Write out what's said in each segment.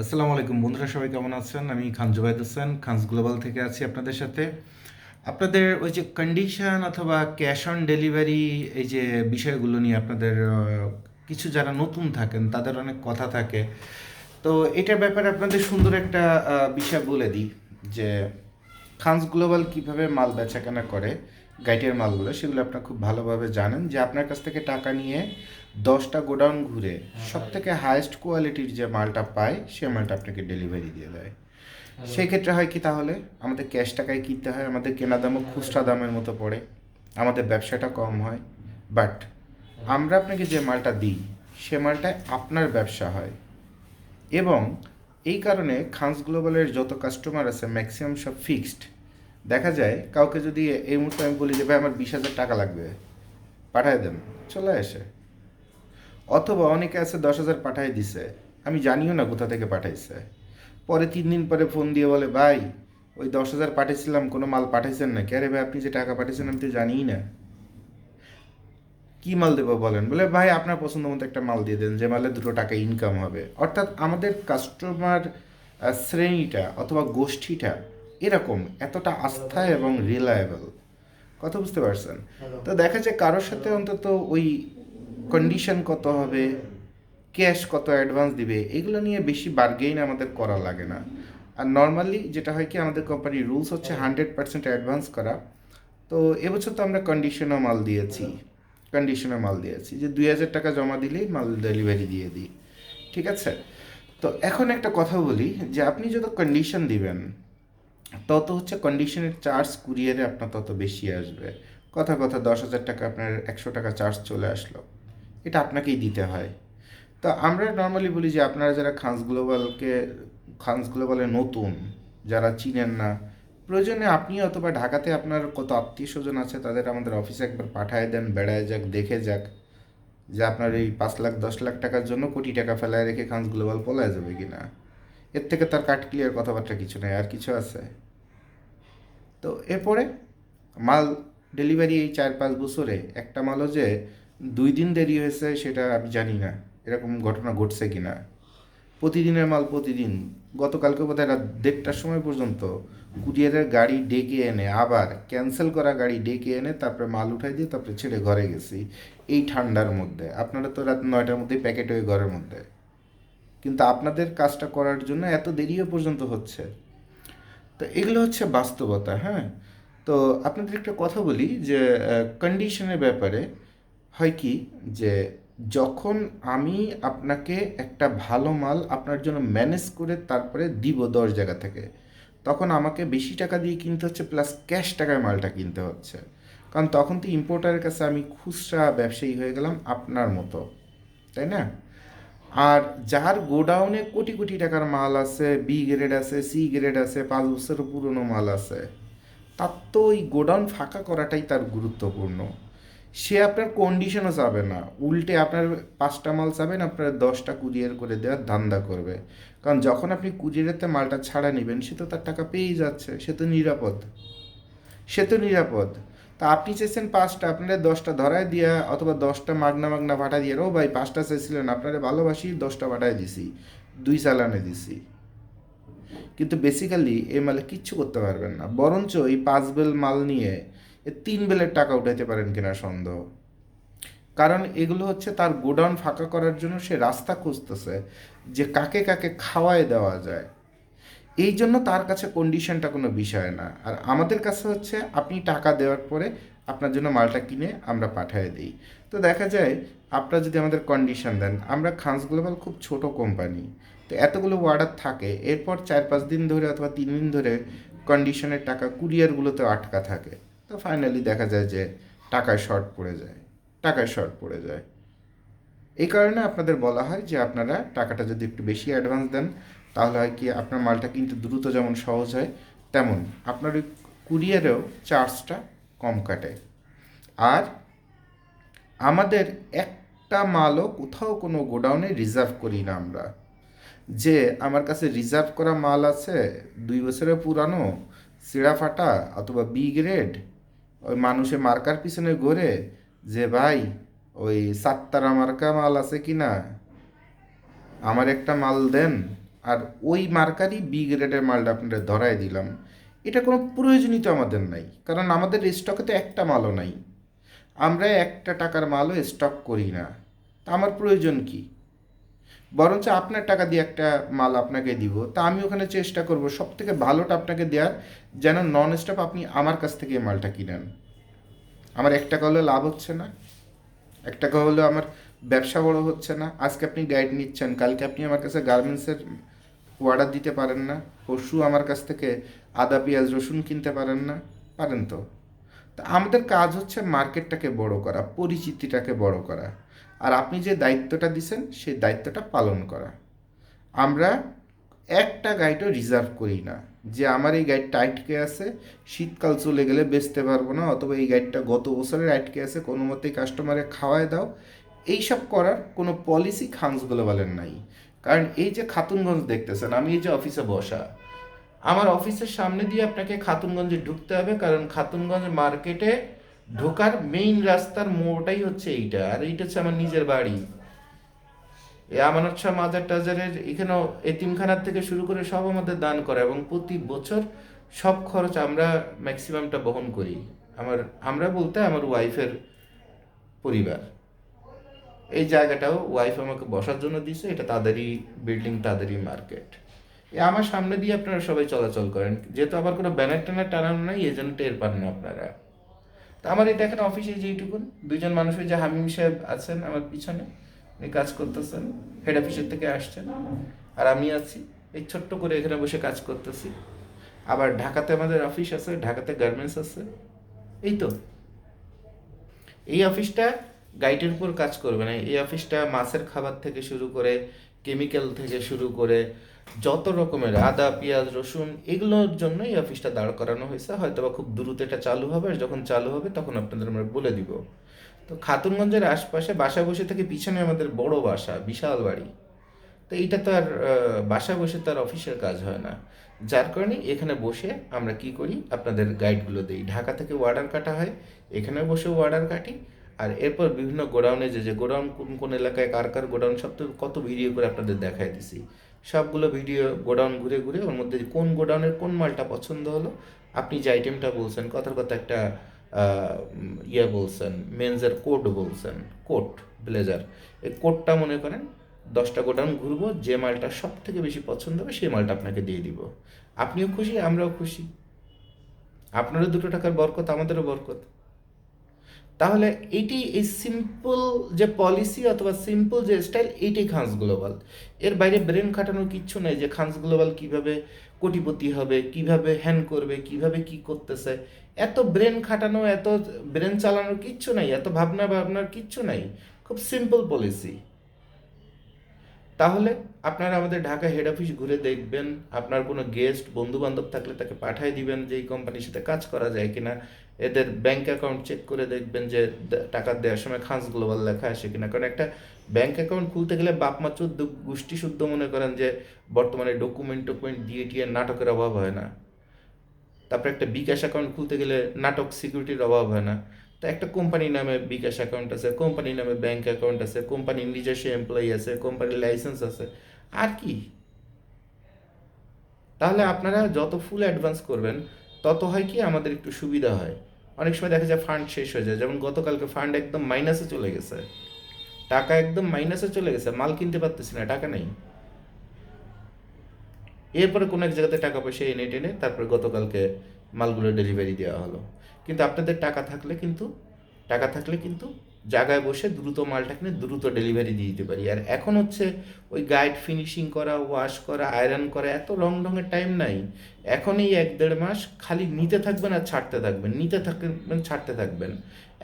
আসসালামু আলাইকুম বন্ধুরা, সবাই কেমন আছেন? আমি খান জুবাইদ হোসেন, খানস গ্লোবাল থেকে আছি আপনাদের সাথে। আপনাদের ওই যে কন্ডিশন অথবা ক্যাশ অন ডেলিভারি এই যে বিষয়গুলো নিয়ে আপনাদের কিছু যারা নতুন থাকেন, তাদের অনেক কথা থাকে। তো এটার ব্যাপারে আপনাদের সুন্দর একটা বিষয় বলে দিই যে, খানস গ্লোবাল কীভাবে মাল বেচাকেনা করে গাইটের মালগুলো সেগুলো আপনারা খুব ভালোভাবে জানেন যে আপনার কাছ থেকে টাকা নিয়ে দশটা গোডাউন ঘুরে সব থেকে হায়েস্ট কোয়ালিটির যে মালটা পায় সে মালটা আপনাকে ডেলিভারি দিয়ে দেয়। সেই ক্ষেত্রে হয় কি তাহলে? আমাদের ক্যাশ টাকায় কিনতে হয় আমাদের কেনা দামও খুচরা দামের মতো পড়ে আমাদের ব্যবসাটা কম হয়। বাট আমরা আপনাকে যে মালটা দিই সে মালটায় আপনার ব্যবসা হয়। এবং এই কারণে খানস গ্লোবালের যত কাস্টমার আছে ম্যাক্সিমাম সব ফিক্সড দেখা যায় কাউকে যদি এই মুহূর্তে আমি বলি যে, ভাই, আমার বিশ হাজার টাকা লাগবে, পাঠায় দেন। চলে আসে। অথবা অনেকে আছে, দশ হাজার পাঠাই দিছে। আমি জানিও না কোথা থেকে পাঠাইছে। পরে তিন দিন পরে ফোন দিয়ে বলে, ভাই, ওই দশ হাজার পাঠিয়েছিলাম, কোনো মাল পাঠাইছেন না কে ভাই, আপনি যে টাকা পাঠিয়েছেন, আমি তো জানিই না। কি মাল দেবো বলেন? বলে, ভাই, আপনার পছন্দ মতো একটা মাল দিয়ে দেন, যে মালে দুটো টাকা ইনকাম হবে। অর্থাৎ আমাদের কাস্টমার শ্রেণীটা অথবা গোষ্ঠীটা এরকম এতটা আস্থা এবং রিলায়েবল কথা বুঝতে পারছেন? তো দেখা যায় কারোর সাথে অন্তত ওই কন্ডিশন কত হবে ক্যাশ কত অ্যাডভান্স দিবে এগুলো নিয়ে বেশি বার্গেইন আমাদের করা লাগে না। আর নর্মালি যেটা হয় কি আমাদের কোম্পানির রুলস হচ্ছে হান্ড্রেড পার্সেন্ট অ্যাডভান্স করা। তো এবছর তো আমরা কন্ডিশনও মাল দিয়েছি। কন্ডিশনে মাল দিয়েছি। যে দুই হাজার টাকা জমা দিলেই মাল ডেলিভারি দিয়ে দিই। ঠিক আছে? তো এখন একটা কথা বলি যে আপনি যত কন্ডিশন দিবেন তত হচ্ছে কন্ডিশনের চার্জ কুরিয়ারে আপনার তত বেশি আসবে। কথা কথা, দশ হাজার টাকা আপনার একশো টাকা চার্জ চলে আসলো। এটা আপনাকেই দিতে হয়। তো আমরা নর্মালি বলি যে আপনারা যারা খানস গ্লোবালকে, খানস গ্লোবালে নতুন, যারা চিনেন না, প্রয়োজনে আপনি অথবা ঢাকাতে আপনার কত আত্মীয় স্বজন আছে, তাদের আমাদের অফিসে একবার পাঠায় দেন, বেড়ায় যাক, দেখে যাক। যে আপনার এই পাঁচ লাখ, দশ লাখ টাকার জন্য কোটি টাকা ফেলায় রেখে খানস গ্লোবাল পলায় যাবে কিনা। এর থেকে তার কাট ক্লিয়ার কথাবার্তা কিছু নেই, আর কিছু আছে? তো এরপরে মাল ডেলিভারি এই চার পাঁচ বছরে একটা মালও যে দুই দিন দেরি হয়েছে সেটা আমি জানি না। এরকম ঘটনা ঘটছে কি না প্রতিদিনের মাল প্রতিদিন। গতকালকে বোধহয় রাত দেড়টার সময় পর্যন্ত কুরিয়ারের গাড়ি ডেকে এনে, আবার ক্যান্সেল করা গাড়ি ডেকে এনে তারপরে মাল উঠাই দিয়ে তারপরে ছেড়ে ঘরে গেছি এই ঠান্ডার মধ্যে। আপনারা তো রাত নয়টার মধ্যেই প্যাকেট হয়ে ঘরের মধ্যে। কিন্তু আপনাদের কাজটা করার জন্য এত দেরিও পর্যন্ত হচ্ছে। তো এগুলো হচ্ছে বাস্তবতা হ্যাঁ? তো আপনাদের একটা কথা বলি যে কন্ডিশনের ব্যাপারে হয় কি যে, যখন আমি আপনাকে একটা ভালো মাল আপনার জন্য ম্যানেজ করে তারপরে দিব দশ জায়গা থেকে, তখন আমাকে বেশি টাকা দিয়ে কিনতে হচ্ছে প্লাস ক্যাশ টাকায় মালটা কিনতে হচ্ছে। কারণ তখন তো ইম্পোর্টারের কাছে আমি খুচরা ব্যবসায়ী হয়ে গেলাম আপনার মতো, তাই না? আর যার গোডাউনে কোটি কোটি টাকার মাল আছে বি গ্রেড আছে সি গ্রেড আছে, পাঁচ বছরের পুরনো মাল আছে, তার তো ওই গোডাউন ফাঁকা করাটাই তার গুরুত্বপূর্ণ। সে আপনার কন্ডিশনও চাবে না। উল্টে আপনার পাঁচটা মাল চাবেন, আপনার দশটা কুরিয়ার করে দেওয়ার ধান্দা করবে। কারণ যখন আপনি কুরিয়ারেতে মালটা ছাড়া নেবেন, সে তো তার টাকা পেয়েই যাচ্ছে, সে তো নিরাপদ। সে তো নিরাপদ। তা আপনি চাইছেন পাঁচটা, আপনারা দশটা ধরায় দিয়া অথবা দশটা মাগনা মাগনা পাঠা দিয়ে, ও ভাই পাঁচটা চাইছিলেন আপনারা ভালোবাসি, দশটা পাঠায় দিছি, দুই চালানে দিছি। কিন্তু বেসিক্যালি এই মালে কিচ্ছু করতে পারবেন না, বরঞ্চ এই পাঁচ বেল মাল নিয়ে এ তিন বেলের টাকা উঠাইতে পারেন কিনা সন্দেহ। কারণ এগুলো হচ্ছে তার গোডাউন ফাঁকা করার জন্য সে রাস্তা খুঁজতেছে, যে কাকে কাকে খাওয়ায় দেওয়া যায়। এই জন্য তার কাছে কন্ডিশনটা কোনো বিষয় না। আর আমাদের কাছে হচ্ছে আপনি টাকা দেওয়ার পরে আপনার জন্য মালটা কিনে আমরা পাঠিয়ে দিই। তো দেখা যায় আপনারা যদি আমাদের কন্ডিশন দেন, আমরা খানস গ্লোবাল খুব ছোট কোম্পানি তো এতগুলো অর্ডার থাকে, এরপর চার পাঁচ দিন ধরে অথবা তিন দিন ধরে কন্ডিশনের টাকা কুরিয়ারগুলোতে আটকা থাকে। তো ফাইনালি দেখা যায় যে টাকায় শর্ট পড়ে যায়, টাকায় শর্ট পড়ে যায়। এই কারণে আপনাদের বলা হয় যে আপনারা টাকাটা যদি একটু বেশি অ্যাডভান্স দেন তাহলে হয় কি আপনার মালটা কিন্তু দ্রুত যেমন সহজ হয়, তেমন আপনার ওই কুরিয়ারেও চার্জটা কম কাটে। আর আমাদের একটা মালও কোথাও কোনো গোডাউনে রিজার্ভ করি না আমরা। যে আমার কাছে রিজার্ভ করা মাল আছে, দুই বছরের পুরানো সিড়া ফাটা অথবা বি গ্রেড ওই মানুষে মার্কার পিছনে ঘোরে যে, ভাই, ওই সাততারা মার্কা মাল আছে কি না আমার একটা মাল দেন। আর ওই মার্কারই বি গ্রেডের মালটা আপনাদের ধরায় দিলাম। এটা কোনো প্রয়োজনই তো আমাদের নাই, কারণ আমাদের স্টকে তো একটা মালও নাই। আমরা একটা টাকার মালও স্টক করি না, তা আমার প্রয়োজন কি? বরঞ্চ আপনার টাকা দিয়ে একটা মাল আপনাকে দিব, তা আমি ওখানে চেষ্টা করব সব থেকে ভালোটা আপনাকে দেওয়ার যেন নন স্টপ আপনি আমার কাছ থেকে মালটা কিনেন। আমার এক টাকা হলেও লাভ হচ্ছে না, এক টাকা হলেও আমার ব্যবসা বড় হচ্ছে না। আজকে আপনি গাইড নিচ্ছেন, কালকে আপনি আমার কাছে গার্মেন্টসের অর্ডার দিতে পারেন না পরশু আমার কাছ থেকে আদা, পেঁয়াজ, রসুন কিনতে পারেন না, পারেন তো? তা আমাদের কাজ হচ্ছে মার্কেটটাকে বড় করা, পরিচিতিটাকে বড় করা। আর আপনি যে দায়িত্বটা দিছেন, সেই দায়িত্বটা পালন করা। আমরা একটা গাইডও রিজার্ভ করি না, যে আমার এই গাইডটা আটকে আছে, শীতকাল চলে গেলে বেচতে পারব না, অথবা এই গাইডটা গত বছরের আটকে আছে, কোনো মতেই কাস্টমারে খাওয়ায় দাও। এইসব করার কোনো পলিসি খাংস বলে বলেন নাই। কারণ এই যে খাতুনগঞ্জ দেখতেছেন, আমি এই যে অফিসে বসা, আমার অফিসের সামনে দিয়ে আপনাকে খাতুনগঞ্জে ঢুকতে হবে, কারণ খাতুনগঞ্জ মার্কেটে ঢোকার মেইন রাস্তার মোড়টাই হচ্ছে এইটা, আর এইটা হচ্ছে আমার নিজের বাড়ি। এই আমানত শাহ মাজার টাজারের এখানেও এতিমখানার থেকে শুরু করে সব আমাদের দান করে, এবং প্রতি বছর সব খরচ আমরা ম্যাক্সিমামটা বহন করি, আমার, আমরা বলতে আমার ওয়াইফের পরিবার। এই জায়গাটাও ওয়াইফ আমাকে বসার জন্য দিছে এটা তাদেরই বিল্ডিং তাদেরই মার্কেট আমার সামনে দিয়ে আপনারা সবাই চলাচল করেন, যেহেতু আবার কোনো ব্যানার ট্যানার টানানো নাই, এই জন্য টের পান না আপনারা। তা আমার এই দেখেন অফিসে যেইটুকুন দুইজন মানুষ যে হামিম সাহেব আছেন আমার পিছনে, উনি কাজ করতেছেন হেড অফিসের থেকে আসছেন, আর আমি আছি, এই ছোট্ট করে এখানে বসে কাজ করতেছি। আবার ঢাকাতে আমাদের অফিস আছে, ঢাকাতে গার্মেন্টস আছে, এই তো। এই অফিসটা গাইডের উপর কাজ করবে না। এই অফিসটা মাছের খাবার থেকে শুরু করে কেমিক্যাল থেকে শুরু করে যত রকমের আদা, পেঁয়াজ, রসুন এগুলোর জন্য এই অফিসটা দাঁড় করানো হয়েছে। হয়তো বা খুব দ্রুত এটা চালু হবে আর যখন চালু হবে তখন আপনাদের আমরা বলে দিব। তো খাতুনগঞ্জের আশপাশে বাসা বসে থেকে পিছনে আমাদের বড় বাসা, বিশাল বাড়ি। তো এইটা তো আর বাসা বসে তার অফিসের কাজ হয় না। যার কারণে এখানে বসে আমরা কি করি? আপনাদের গাইডগুলো দিই। ঢাকা থেকে ওয়ার্ডার কাটা হয় এখানে বসে অর্ডার কাটি। আর এরপর বিভিন্ন গোডাউনে যে যে গোডাউন কোন কোন এলাকায় কার কার গোডাউন, সব তো কত ভিডিও করে আপনাদের দেখাই দিছি। সবগুলো ভিডিও গোডাউন ঘুরে ঘুরে ওর মধ্যে কোন গোডাউনের কোন মালটা পছন্দ হলো, আপনি যে আইটেমটা বলছেন কথার কথা একটা ইয়ে বলছেন মেন্সের কোট বলছেন কোট ব্লেজার এই কোটটা মনে করেন দশটা গোডাউন ঘুরবো, যে মালটা সব থেকে বেশি পছন্দ হবে সেই মালটা আপনাকে দিয়ে দিব। আপনিও খুশি, আমরাও খুশি। আপনারও দুটো টাকার বরকত, আমাদেরও বরকত। তাহলে এইটি এই সিম্পল যে পলিসি অথবা সিম্পল যে স্টাইল এইটাই খান্স গ্লোবাল এর বাইরে ব্রেন খাটানোর কিচ্ছু নেই যে খান্স গ্লোবাল কীভাবে কোটিপতি হবে, কীভাবে হ্যান করবে, কীভাবে কি করতেছে। এত ব্রেন খাটানো, এত ব্রেন চালানোর কিচ্ছু নাই, এত ভাবনা ভাবনার কিচ্ছু নাই। খুব সিম্পল পলিসি তাহলে আপনারা আমাদের ঢাকা হেড অফিস ঘুরে দেখবেন, আপনার কোনো গেস্ট বন্ধু বান্ধব থাকলে তাকে পাঠিয়ে দিবেন যে এই কোম্পানির সাথে কাজ করা যায় কিনা। এদের ব্যাংক অ্যাকাউন্ট চেক করে দেখবেন যে টাকা দেওয়ার সময় খান্স গ্লোবাল লেখা আসে কিনা। কারণ একটা ব্যাংক অ্যাকাউন্ট খুলতে গেলে বাপ মা চোদ্দ গোষ্ঠী শুদ্ধ মনে করেন যে বর্তমানে ডকুমেন্ট টকুমেন্ট দিয়ে টিয়ে নাটকের অভাব হয় না। তারপরে একটা বিকাশ অ্যাকাউন্ট খুলতে গেলে নাটক সিকিউরিটির অভাব হয় না। তো একটা কোম্পানির নামে বিকাশ অ্যাকাউন্ট আছে কোম্পানির নামে ব্যাংক অ্যাকাউন্ট আছে কোম্পানির নিজস্ব এমপ্লয়ি আছে কোম্পানির লাইসেন্স আছে। আর কি? তাহলে আপনারা যত ফুল অ্যাডভান্স করবেন তত হয় কি আমাদের একটু সুবিধা হয়। অনেক সময় দেখা যায় ফান্ড শেষ হয়ে যায়। যেমন গতকালকে ফান্ড একদম মাইনাসে চলে গেছে। টাকা একদম মাইনাসে চলে গেছে। মাল কিনতে পারতেছি না, টাকা নেই। এরপরে কোনো এক জায়গাতে টাকা পয়সা এনে টেনে তারপরে গতকালকে মালগুলো ডেলিভারি দেওয়া হলো। কিন্তু আপনাদের টাকা থাকলে কিন্তু, টাকা থাকলে কিন্তু জায়গায় বসে দ্রুত মালটা কিনে দ্রুত ডেলিভারি দিয়ে দিতে পারি। আর এখন হচ্ছে ওই গাইড ফিনিশিং করা ওয়াশ করা আয়রন করা, এত রং ঢঙের টাইম নাই। এখন এই এক দেড় মাস খালি নিতে থাকবেন আর ছাড়তে থাকবেন, নিতে থাকবেন, ছাড়তে থাকবেন।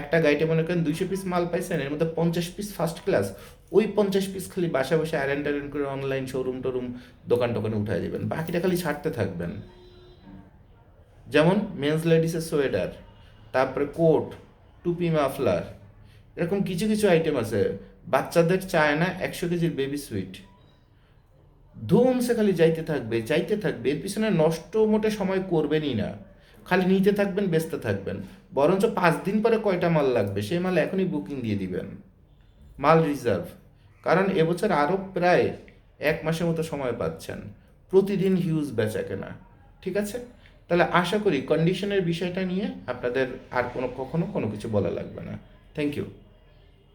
একটা গাইডে মনে করেন দুইশো পিস মাল পাইছেন, এর মধ্যে পঞ্চাশ পিস ফার্স্ট ক্লাস ওই পঞ্চাশ পিস খালি বাসা বসে আয়রন টায়রন করে অনলাইন শোরুম টোরুম, দোকান টোকানে উঠায় যাবেন বাকিটা খালি ছাড়তে থাকবেন। যেমন মেন্স লেডিসের সোয়েটার তারপরে কোট টুপি মাফলার এরকম কিছু কিছু আইটেম আছে। বাচ্চাদের চায় না একশো কেজির বেবি সুইট ধুমসে খালি যাইতে থাকবে যাইতে থাকবে, এর পিছনে নষ্ট মোটে সময় করবেনই না। খালি নিতে থাকবেন বেচতে থাকবেন। বরঞ্চ পাঁচ দিন পরে কয়টা মাল লাগবে, সেই মাল এখনই বুকিং দিয়ে দিবেন। মাল রিজার্ভ কারণ এবছর আরও প্রায় এক মাসের মতো সময় পাচ্ছেন। প্রতিদিন হিউজ বেচা কেনা। ঠিক আছে? তাহলে আশা করি কন্ডিশনের বিষয়টা নিয়ে আপনাদের আর কোনো, কখনো কোনো কিছু বলা লাগবে না। Thank you